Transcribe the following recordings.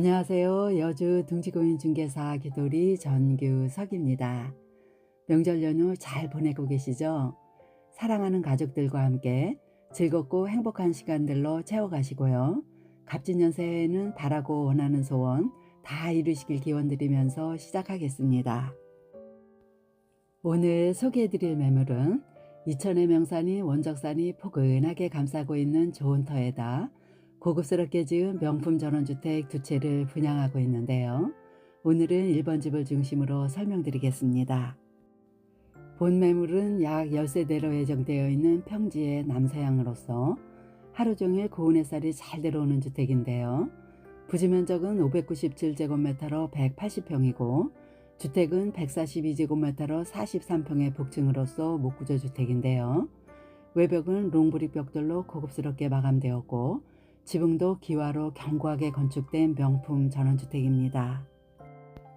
안녕하세요. 여주 둥지고인 중개사 기도리 전규석입니다. 명절 연휴 잘 보내고 계시죠? 사랑하는 가족들과 함께 즐겁고 행복한 시간들로 채워가시고요. 갑진년 새해에는 바라고 원하는 소원 다 이루시길 기원드리면서 시작하겠습니다. 오늘 소개해드릴 매물은 이천의 명산이 원적산이 포근하게 감싸고 있는 좋은 터에다 고급스럽게 지은 명품 전원주택 두 채를 분양하고 있는데요. 오늘은 1번 집을 중심으로 설명드리겠습니다. 본 매물은 약 10세대로 예정되어 있는 평지의 남서향으로서 하루 종일 고운 햇살이 잘 들어오는 주택인데요. 부지 면적은 597제곱미터로 180평이고 주택은 142제곱미터로 43평의 복층으로서 목구조 주택인데요. 외벽은 롱브릭 벽돌로 고급스럽게 마감되었고 지붕도 기와로 견고하게 건축된 명품 전원주택입니다.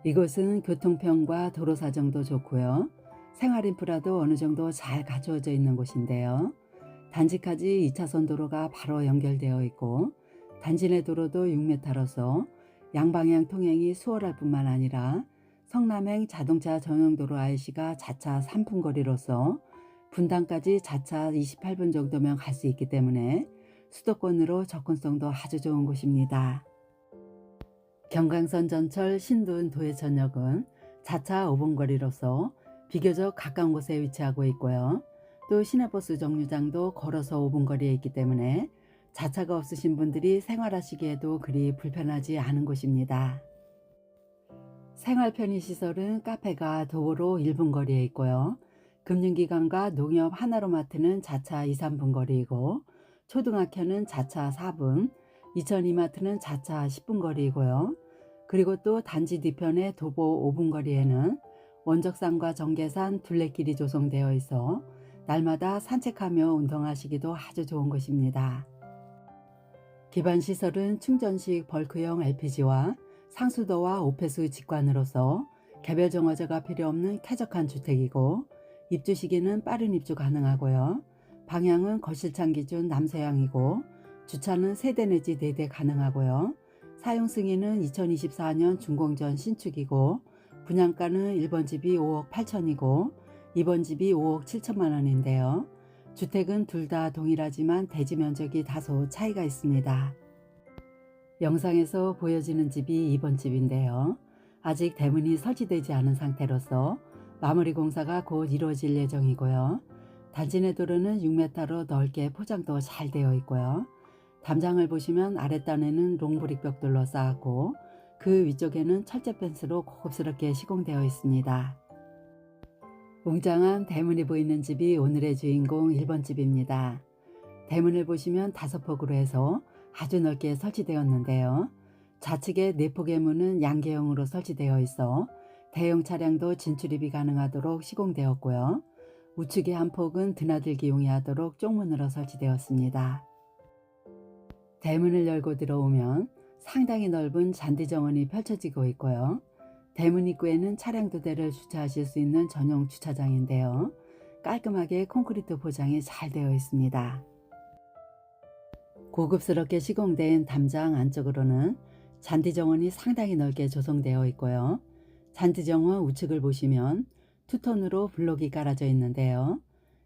이곳은 교통편과 도로 사정도 좋고요. 생활 인프라도 어느 정도 잘 갖추어져 있는 곳인데요. 단지까지 2차선 도로가 바로 연결되어 있고 단지 내 도로도 6m로서 양방향 통행이 수월할 뿐만 아니라 성남행 자동차 전용도로 IC가 자차 3분 거리로서 분당까지 자차 28분 정도면 갈 수 있기 때문에 수도권으로 접근성도 아주 좋은 곳입니다. 경강선 전철 신둔 도해천역은 자차 5분 거리로서 비교적 가까운 곳에 위치하고 있고요. 또 시내버스 정류장도 걸어서 5분 거리에 있기 때문에 자차가 없으신 분들이 생활하시기에도 그리 불편하지 않은 곳입니다. 생활 편의 시설은 카페가 도보로 1분 거리에 있고요. 금융기관과 농협 하나로마트는 자차 2, 3분 거리이고 초등학교는 자차 4분, 이천 이마트는 자차 10분 거리이고요. 그리고 또 단지 뒤편의 도보 5분 거리에는 원적산과 정계산 둘레길이 조성되어 있어 날마다 산책하며 운동하시기도 아주 좋은 곳입니다. 기반 시설은 충전식 벌크형 LPG와 상수도와 오폐수 직관으로서 개별 정화제가 필요 없는 쾌적한 주택이고 입주 시기는 빠른 입주 가능하고요. 방향은 거실창 기준 남서향이고 주차는 3대 내지 4대 가능하고요. 사용 승인은 2024년 준공전 신축이고 분양가는 1번 집이 5억 8천이고 2번 집이 5억 7천만 원인데요. 주택은 둘 다 동일하지만 대지 면적이 다소 차이가 있습니다. 영상에서 보여지는 집이 2번 집인데요. 아직 대문이 설치되지 않은 상태로서 마무리 공사가 곧 이루어질 예정이고요. 단지 내 도로는 6m로 넓게 포장도 잘 되어 있고요. 담장을 보시면 아랫단에는 롱브릭 벽돌로 쌓았고 그 위쪽에는 철제 펜스로 고급스럽게 시공되어 있습니다. 웅장한 대문이 보이는 집이 오늘의 주인공 1번 집입니다. 대문을 보시면 다섯 폭으로 해서 아주 넓게 설치되었는데요. 좌측에 네 폭의 문은 양계형으로 설치되어 있어 대형 차량도 진출입이 가능하도록 시공되었고요. 우측의 한 폭은 드나들기 용이하도록 쪽문으로 설치되었습니다. 대문을 열고 들어오면 상당히 넓은 잔디 정원이 펼쳐지고 있고요. 대문 입구에는 차량 두 대를 주차하실 수 있는 전용 주차장인데요. 깔끔하게 콘크리트 포장이 잘 되어 있습니다. 고급스럽게 시공된 담장 안쪽으로는 잔디 정원이 상당히 넓게 조성되어 있고요. 잔디 정원 우측을 보시면 투톤으로 블록이 깔아져 있는데요.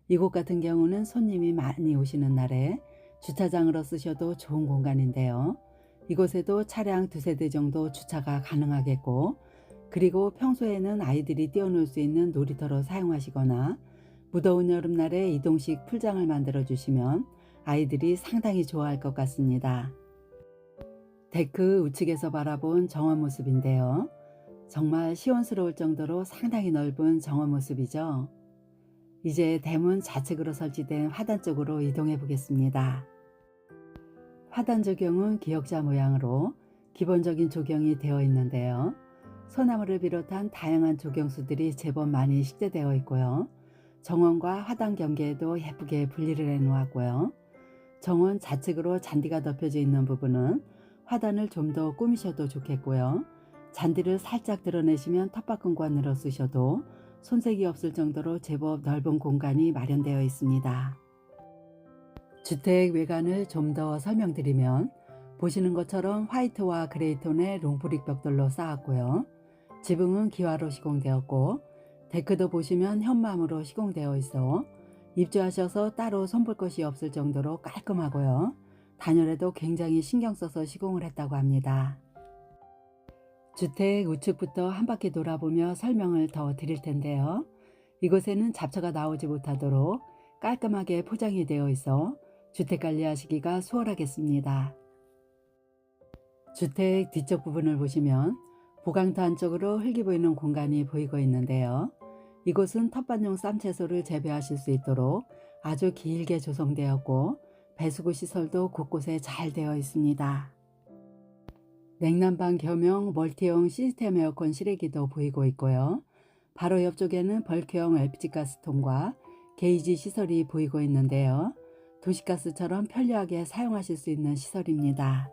이곳 같은 경우는 손님이 많이 오시는 날에 주차장으로 쓰셔도 좋은 공간인데요. 이곳에도 차량 두세 대 정도 주차가 가능하겠고 그리고 평소에는 아이들이 뛰어놀 수 있는 놀이터로 사용하시거나 무더운 여름날에 이동식 풀장을 만들어 주시면 아이들이 상당히 좋아할 것 같습니다. 데크 우측에서 바라본 정원 모습인데요. 정말 시원스러울 정도로 상당히 넓은 정원 모습이죠. 이제 대문 좌측으로 설치된 화단 쪽으로 이동해 보겠습니다. 화단 조경은 기역자 모양으로 기본적인 조경이 되어 있는데요. 소나무를 비롯한 다양한 조경수들이 제법 많이 식재되어 있고요. 정원과 화단 경계에도 예쁘게 분리를 해 놓았고요. 정원 좌측으로 잔디가 덮여져 있는 부분은 화단을 좀 더 꾸미셔도 좋겠고요. 잔디를 살짝 드러내시면 텃밭공간으로 쓰셔도 손색이 없을 정도로 제법 넓은 공간이 마련되어 있습니다. 주택 외관을 좀 더 설명드리면 보시는 것처럼 화이트와 그레이 톤의 롱브릭 벽돌로 쌓았고요. 지붕은 기와로 시공되었고 데크도 보시면 현맘으로 시공되어 있어 입주하셔서 따로 손볼 것이 없을 정도로 깔끔하고요. 단열에도 굉장히 신경 써서 시공을 했다고 합니다. 주택 우측부터 한 바퀴 돌아보며 설명을 더 드릴 텐데요. 이곳에는 잡초가 나오지 못하도록 깔끔하게 포장이 되어 있어 주택 관리하시기가 수월하겠습니다. 주택 뒤쪽 부분을 보시면 보강터 안쪽으로 흙이 보이는 공간이 보이고 있는데요. 이곳은 텃밭용 쌈채소를 재배하실 수 있도록 아주 길게 조성되었고 배수구 시설도 곳곳에 잘 되어 있습니다. 냉난방 겸용 멀티용 시스템 에어컨 실외기도 보이고 있고요. 바로 옆쪽에는 벌크형 LPG 가스통과 게이지 시설이 보이고 있는데요. 도시가스처럼 편리하게 사용하실 수 있는 시설입니다.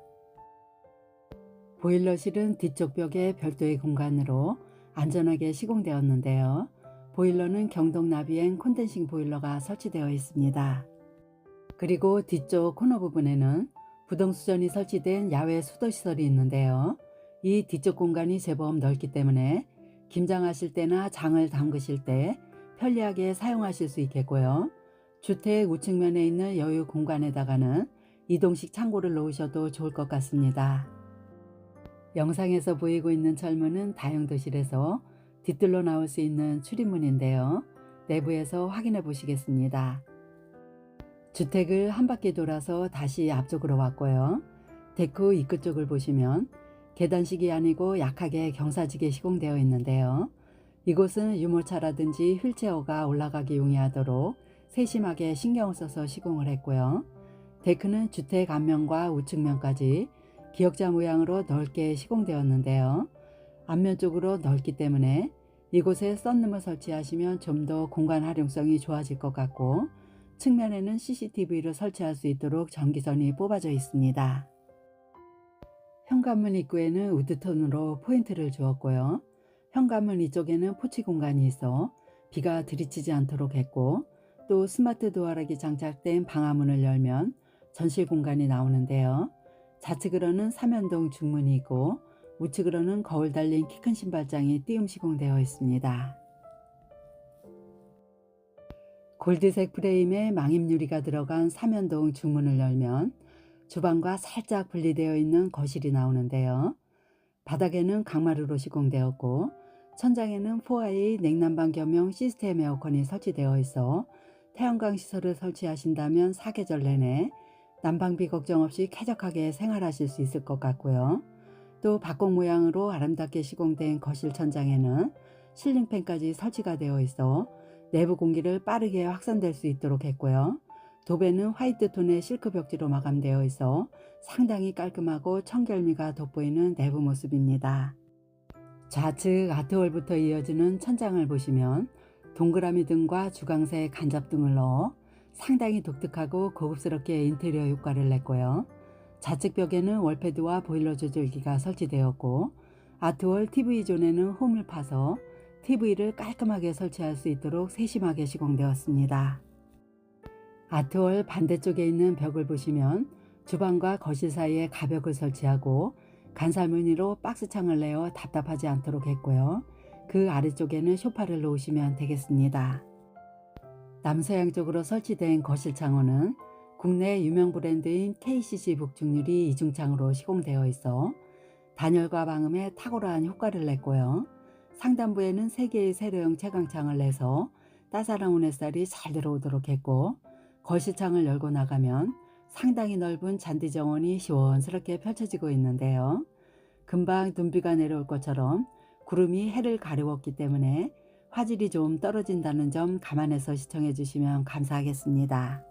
보일러실은 뒤쪽 벽에 별도의 공간으로 안전하게 시공되었는데요. 보일러는 경동 나비행 콘덴싱 보일러가 설치되어 있습니다. 그리고 뒤쪽 코너 부분에는 부동수전이 설치된 야외 수도시설이 있는데요. 이 뒤쪽 공간이 제법 넓기 때문에 김장하실 때나 장을 담그실 때 편리하게 사용하실 수 있겠고요. 주택 우측면에 있는 여유 공간에다가는 이동식 창고를 놓으셔도 좋을 것 같습니다. 영상에서 보이고 있는 철문은 다용도실에서 뒤뜰로 나올 수 있는 출입문인데요. 내부에서 확인해 보시겠습니다. 주택을 한 바퀴 돌아서 다시 앞쪽으로 왔고요. 데크 입구 쪽을 보시면 계단식이 아니고 약하게 경사지게 시공되어 있는데요. 이곳은 유모차라든지 휠체어가 올라가기 용이하도록 세심하게 신경을 써서 시공을 했고요. 데크는 주택 앞면과 우측면까지 기역자 모양으로 넓게 시공되었는데요. 앞면 쪽으로 넓기 때문에 이곳에 썬룸을 설치하시면 좀 더 공간 활용성이 좋아질 것 같고 측면에는 CCTV를 설치할 수 있도록 전기선이 뽑아져 있습니다. 현관문 입구에는 우드톤으로 포인트를 주었고요. 현관문 이쪽에는 포치 공간이 있어 비가 들이치지 않도록 했고 또 스마트 도어락이 장착된 방화문을 열면 전실 공간이 나오는데요. 좌측으로는 삼연동 중문이 있고 우측으로는 거울 달린 키 큰 신발장이 띄움 시공되어 있습니다. 골드색 프레임에 망임유리가 들어간 삼연동 중문을 열면 주방과 살짝 분리되어 있는 거실이 나오는데요. 바닥에는 강마루로 시공되었고 천장에는 4i 냉난방 겸용 시스템 에어컨이 설치되어 있어 태양광 시설을 설치하신다면 사계절 내내 난방비 걱정 없이 쾌적하게 생활하실 수 있을 것 같고요. 또 박공 모양으로 아름답게 시공된 거실 천장에는 실링팬까지 설치가 되어 있어 내부 공기를 빠르게 확산될 수 있도록 했고요. 도배는 화이트 톤의 실크 벽지로 마감되어 있어 상당히 깔끔하고 청결미가 돋보이는 내부 모습입니다. 좌측 아트월부터 이어지는 천장을 보시면 동그라미 등과 주광색 간접 등을 넣어 상당히 독특하고 고급스럽게 인테리어 효과를 냈고요. 좌측 벽에는 월패드와 보일러 조절기가 설치되었고 아트월 TV 존에는 홈을 파서 TV를 깔끔하게 설치할 수 있도록 세심하게 시공되었습니다. 아트월 반대쪽에 있는 벽을 보시면 주방과 거실 사이에 가벽을 설치하고 간살무늬로 박스창을 내어 답답하지 않도록 했고요. 그 아래쪽에는 소파를 놓으시면 되겠습니다. 남서양 쪽으로 설치된 거실 창호는 국내 유명 브랜드인 KCC 북중률이 이중창으로 시공되어 있어 단열과 방음에 탁월한 효과를 냈고요. 상단부에는 3개의 세로형 채광창을 내서 따사로운 온햇살이 잘 들어오도록 했고 거실창을 열고 나가면 상당히 넓은 잔디 정원이 시원스럽게 펼쳐지고 있는데요. 금방 눈비가 내려올 것처럼 구름이 해를 가려웠기 때문에 화질이 좀 떨어진다는 점 감안해서 시청해 주시면 감사하겠습니다.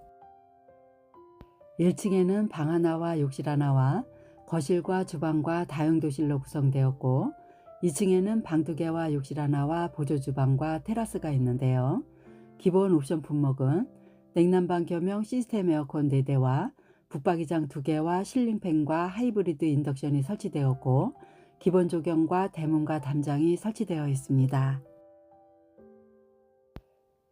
1층에는 방 하나와 욕실 하나와 거실과 주방과 다용도실로 구성되었고 2층에는 방 두 개와 욕실 하나와 보조 주방과 테라스가 있는데요. 기본 옵션 품목은 냉난방 겸용 시스템 에어컨 4대와 붙박이장 2개와 실링팬과 하이브리드 인덕션이 설치되었고 기본 조경과 대문과 담장이 설치되어 있습니다.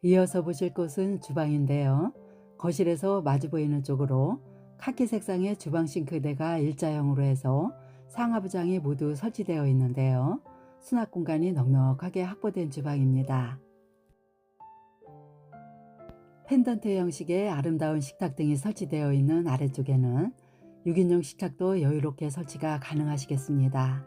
이어서 보실 곳은 주방인데요. 거실에서 마주 보이는 쪽으로 카키 색상의 주방 싱크대가 일자형으로 해서 상하부장이 모두 설치되어 있는데요. 수납 공간이 넉넉하게 확보된 주방입니다. 펜던트 형식의 아름다운 식탁 등이 설치되어 있는 아래쪽에는 6인용 식탁도 여유롭게 설치가 가능하시겠습니다.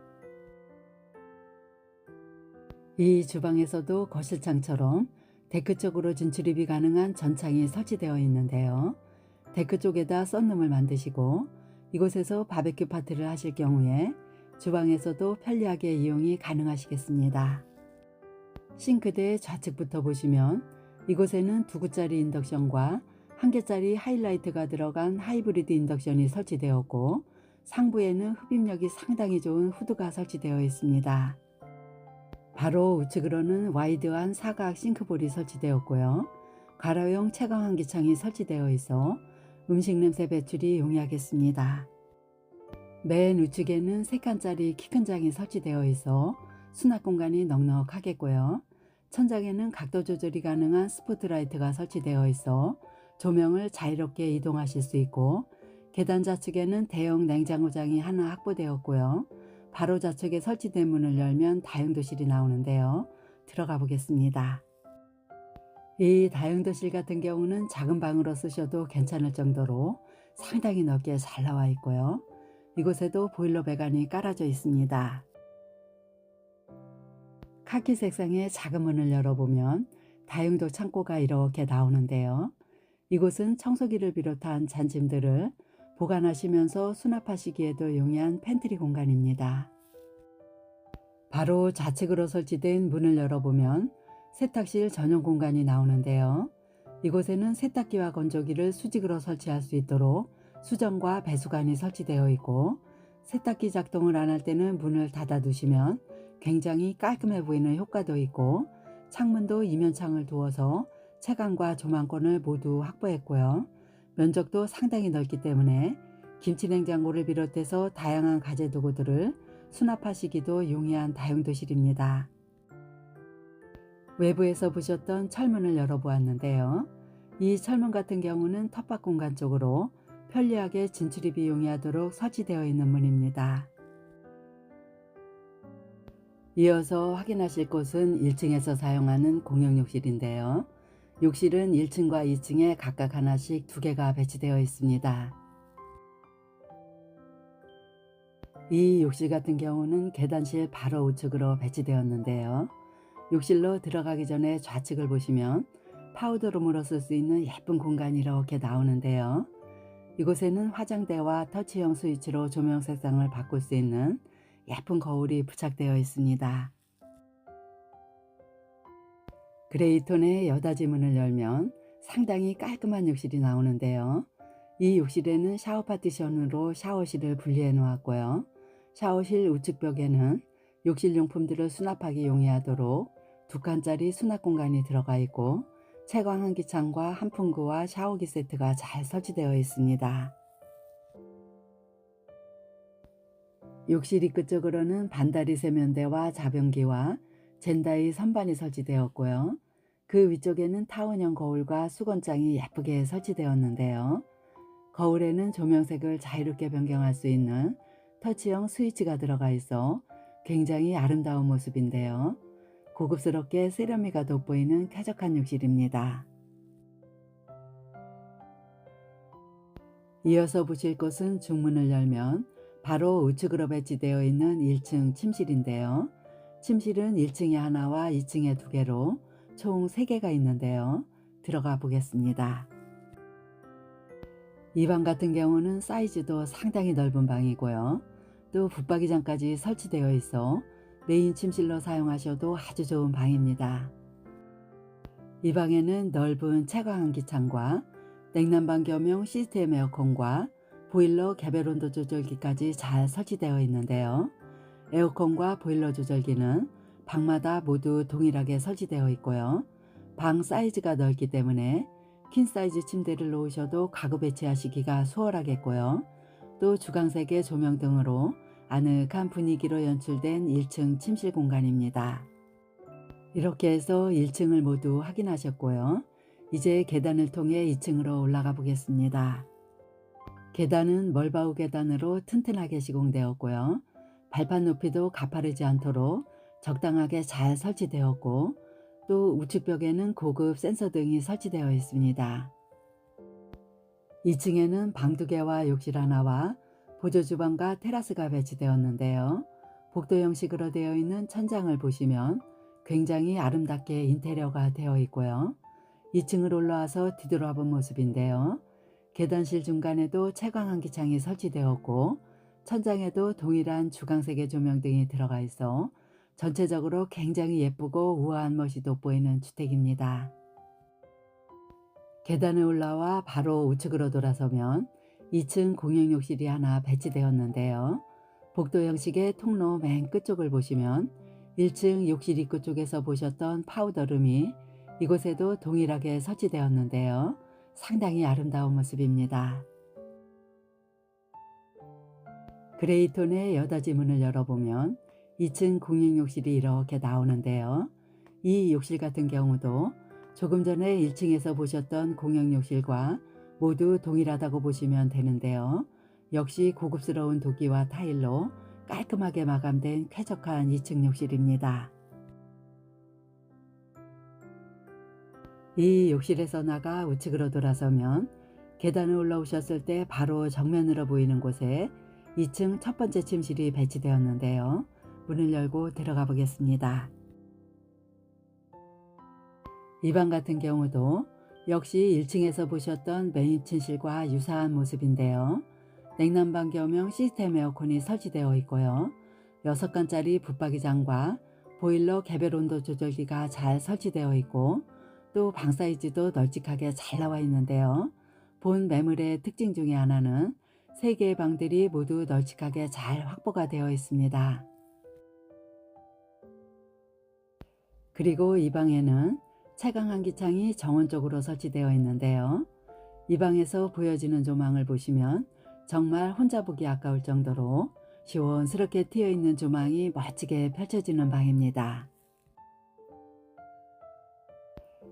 이 주방에서도 거실창처럼 데크 쪽으로 진출입이 가능한 전창이 설치되어 있는데요. 데크 쪽에다 썬룸을 만드시고 이곳에서 바베큐 파티를 하실 경우에 주방에서도 편리하게 이용이 가능하시겠습니다. 싱크대 좌측부터 보시면 이곳에는 두 구짜리 인덕션과 한 개짜리 하이라이트가 들어간 하이브리드 인덕션이 설치되었고 상부에는 흡입력이 상당히 좋은 후드가 설치되어 있습니다. 바로 우측으로는 와이드한 사각 싱크볼이 설치되었고요. 가로용 채광 환기창이 설치되어 있어 음식 냄새 배출이 용이하겠습니다. 맨 우측에는 3칸짜리 키 큰 장이 설치되어 있어 수납 공간이 넉넉하겠고요. 천장에는 각도 조절이 가능한 스포트라이트가 설치되어 있어 조명을 자유롭게 이동하실 수 있고 계단 좌측에는 대형 냉장고장이 하나 확보되었고요. 바로 좌측에 설치된 문을 열면 다용도실이 나오는데요. 들어가 보겠습니다. 이 다용도실 같은 경우는 작은 방으로 쓰셔도 괜찮을 정도로 상당히 넓게 잘 나와 있고요. 이곳에도 보일러 배관이 깔아져 있습니다. 카키 색상의 작은 문을 열어보면 다용도 창고가 이렇게 나오는데요. 이곳은 청소기를 비롯한 잔짐들을 보관하시면서 수납하시기에도 용이한 팬트리 공간입니다. 바로 좌측으로 설치된 문을 열어보면 세탁실 전용 공간이 나오는데요. 이곳에는 세탁기와 건조기를 수직으로 설치할 수 있도록 수정과 배수관이 설치되어 있고 세탁기 작동을 안 할 때는 문을 닫아 두시면 굉장히 깔끔해 보이는 효과도 있고 창문도 이면창을 두어서 채광과 조망권을 모두 확보했고요. 면적도 상당히 넓기 때문에 김치냉장고를 비롯해서 다양한 가재 도구들을 수납하시기도 용이한 다용도실입니다. 외부에서 보셨던 철문을 열어보았는데요. 이 철문 같은 경우는 텃밭 공간 쪽으로 편리하게 진출입이 용이하도록 설치되어 있는 문입니다. 이어서 확인하실 곳은 1층에서 사용하는 공용 욕실인데요. 욕실은 1층과 2층에 각각 하나씩 두 개가 배치되어 있습니다. 이 욕실 같은 경우는 계단실 바로 우측으로 배치되었는데요. 욕실로 들어가기 전에 좌측을 보시면 파우더룸으로 쓸 수 있는 예쁜 공간이 이렇게 나오는데요. 이곳에는 화장대와 터치형 스위치로 조명 색상을 바꿀 수 있는 예쁜 거울이 부착되어 있습니다. 그레이톤의 여닫이 문을 열면 상당히 깔끔한 욕실이 나오는데요. 이 욕실에는 샤워 파티션으로 샤워실을 분리해 놓았고요. 샤워실 우측 벽에는 욕실 용품들을 수납하기 용이하도록 두 칸짜리 수납 공간이 들어가 있고 채광 환기창과 한풍구와 샤워기 세트가 잘 설치되어 있습니다. 욕실 입구 쪽으로는 반다리 세면대와 자변기와 젠다이 선반이 설치되었고요. 그 위쪽에는 타원형 거울과 수건장이 예쁘게 설치되었는데요. 거울에는 조명색을 자유롭게 변경할 수 있는 터치형 스위치가 들어가 있어 굉장히 아름다운 모습인데요. 고급스럽게 세련미가 돋보이는 쾌적한 욕실입니다. 이어서 보실 곳은 중문을 열면 바로 우측으로 배치되어 있는 1층 침실인데요. 침실은 1층에 하나와 2층에 두 개로 총 3개가 있는데요. 들어가 보겠습니다. 이 방 같은 경우는 사이즈도 상당히 넓은 방이고요. 또 붙박이장까지 설치되어 있어 메인 침실로 사용하셔도 아주 좋은 방입니다. 이 방에는 넓은 채광 환기창과 냉난방 겸용 시스템 에어컨과 보일러 개별 온도 조절기까지 잘 설치되어 있는데요. 에어컨과 보일러 조절기는 방마다 모두 동일하게 설치되어 있고요. 방 사이즈가 넓기 때문에 퀸 사이즈 침대를 놓으셔도 가구 배치하시기가 수월하겠고요. 또 주광색의 조명 등으로 아늑한 분위기로 연출된 1층 침실 공간입니다. 이렇게 해서 1층을 모두 확인하셨고요. 이제 계단을 통해 2층으로 올라가 보겠습니다. 계단은 멀바우 계단으로 튼튼하게 시공되었고요. 발판 높이도 가파르지 않도록 적당하게 잘 설치되었고 또 우측 벽에는 고급 센서 등이 설치되어 있습니다. 2층에는 방 두 개와 욕실 하나와 보조 주방과 테라스가 배치되었는데요. 복도 형식으로 되어 있는 천장을 보시면 굉장히 아름답게 인테리어가 되어 있고요. 2층을 올라와서 뒤돌아본 모습인데요. 계단실 중간에도 채광 환기창이 설치되었고 천장에도 동일한 주광색의 조명 등이 들어가 있어 전체적으로 굉장히 예쁘고 우아한 멋이 돋보이는 주택입니다. 계단을 올라와 바로 우측으로 돌아서면 2층 공용욕실이 하나 배치되었는데요. 복도 형식의 통로 맨 끝쪽을 보시면 1층 욕실 입구 쪽에서 보셨던 파우더룸이 이곳에도 동일하게 설치되었는데요. 상당히 아름다운 모습입니다. 그레이톤의 여닫이 문을 열어보면 2층 공용욕실이 이렇게 나오는데요. 이 욕실 같은 경우도 조금 전에 1층에서 보셨던 공용욕실과 모두 동일하다고 보시면 되는데요. 역시 고급스러운 도끼와 타일로 깔끔하게 마감된 쾌적한 2층 욕실입니다. 이 욕실에서 나가 우측으로 돌아서면 계단을 올라오셨을 때 바로 정면으로 보이는 곳에 2층 첫 번째 침실이 배치되었는데요. 문을 열고 들어가 보겠습니다. 이 방 같은 경우도 역시 1층에서 보셨던 메인 침실과 유사한 모습인데요. 냉난방 겸용 시스템 에어컨이 설치되어 있고요. 6칸짜리 붙박이장과 보일러 개별 온도 조절기가 잘 설치되어 있고 또 방 사이즈도 널찍하게 잘 나와 있는데요. 본 매물의 특징 중에 하나는 세 개의 방들이 모두 널찍하게 잘 확보가 되어 있습니다. 그리고 이 방에는 채광 환기창이 정원적으로 설치되어 있는데요. 이 방에서 보여지는 조망을 보시면 정말 혼자 보기 아까울 정도로 시원스럽게 트여 있는 조망이 멋지게 펼쳐지는 방입니다.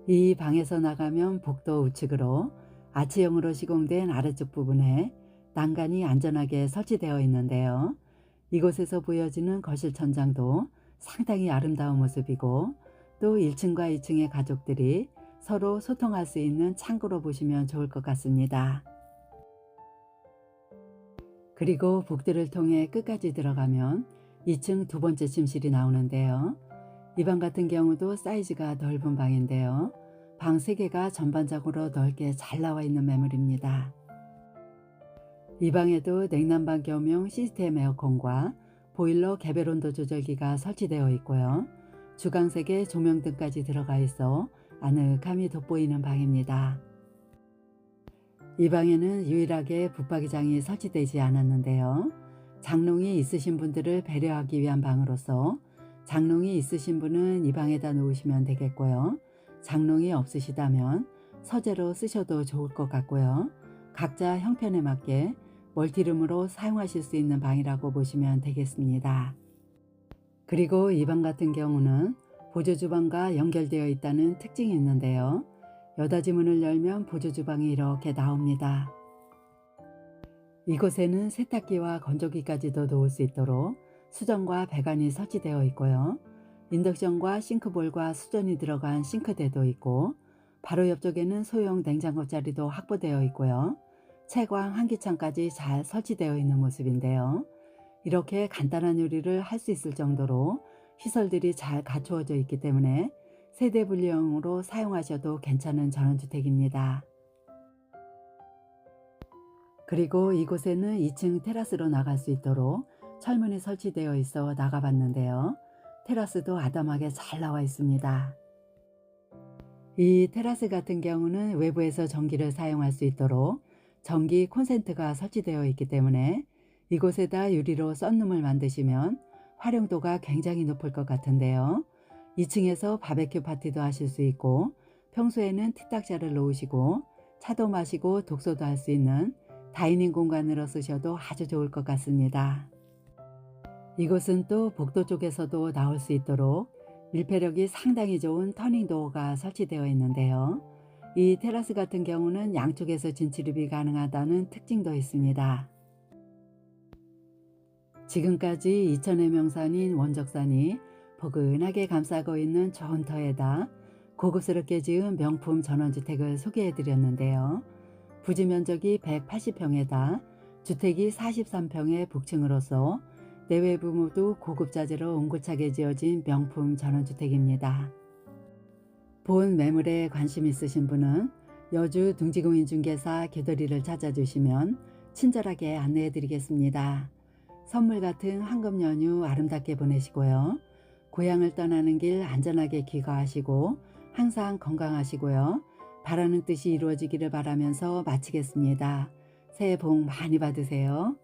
이 방에서 나가면 복도 우측으로 아치형으로 시공된 아래쪽 부분에 난간이 안전하게 설치되어 있는데요. 이곳에서 보여지는 거실 천장도 상당히 아름다운 모습이고 또 1층과 2층의 가족들이 서로 소통할 수 있는 창구로 보시면 좋을 것 같습니다. 그리고 복도를 통해 끝까지 들어가면 2층 두 번째 침실이 나오는데요. 이 방 같은 경우도 사이즈가 넓은 방인데요. 방 3개가 전반적으로 넓게 잘 나와 있는 매물입니다. 이 방에도 냉난방 겸용 시스템 에어컨과 보일러 개별 온도 조절기가 설치되어 있고요. 주광색의 조명등까지 들어가 있어 아늑함이 돋보이는 방입니다. 이 방에는 유일하게 붙박이장이 설치되지 않았는데요. 장롱이 있으신 분들을 배려하기 위한 방으로서 장롱이 있으신 분은 이 방에다 놓으시면 되겠고요. 장롱이 없으시다면 서재로 쓰셔도 좋을 것 같고요. 각자 형편에 맞게 멀티룸으로 사용하실 수 있는 방이라고 보시면 되겠습니다. 그리고 이 방 같은 경우는 보조 주방과 연결되어 있다는 특징이 있는데요. 여닫이 문을 열면 보조 주방이 이렇게 나옵니다. 이곳에는 세탁기와 건조기까지도 놓을 수 있도록 수전과 배관이 설치되어 있고요. 인덕션과 싱크볼과 수전이 들어간 싱크대도 있고 바로 옆쪽에는 소형 냉장고 자리도 확보되어 있고요. 채광 환기창까지 잘 설치되어 있는 모습인데요. 이렇게 간단한 요리를 할 수 있을 정도로 시설들이 잘 갖추어져 있기 때문에 세대 분리형으로 사용하셔도 괜찮은 전원주택입니다. 그리고 이곳에는 2층 테라스로 나갈 수 있도록 철문이 설치되어 있어 나가봤는데요. 테라스도 아담하게 잘 나와 있습니다. 이 테라스 같은 경우는 외부에서 전기를 사용할 수 있도록 전기 콘센트가 설치되어 있기 때문에 이곳에다 유리로 썬룸을 만드시면 활용도가 굉장히 높을 것 같은데요. 2층에서 바베큐 파티도 하실 수 있고 평소에는 티탁자를 놓으시고 차도 마시고 독서도 할 수 있는 다이닝 공간으로 쓰셔도 아주 좋을 것 같습니다. 이곳은 또 복도 쪽에서도 나올 수 있도록 밀폐력이 상당히 좋은 터닝도어가 설치되어 있는데요. 이 테라스 같은 경우는 양쪽에서 진출입이 가능하다는 특징도 있습니다. 지금까지 이천의 명산인 원적산이 포근하게 감싸고 있는 좋은 터에다 고급스럽게 지은 명품 전원주택을 소개해 드렸는데요. 부지 면적이 180평에다 주택이 43평의 북층으로서 내외부 모두 고급 자재로 옹고차게 지어진 명품 전원주택입니다. 본 매물에 관심 있으신 분은 여주 둥지공인중개사 개도리를 찾아주시면 친절하게 안내해 드리겠습니다. 선물 같은 황금 연휴 아름답게 보내시고요. 고향을 떠나는 길 안전하게 귀가하시고 항상 건강하시고요. 바라는 뜻이 이루어지기를 바라면서 마치겠습니다. 새해 복 많이 받으세요.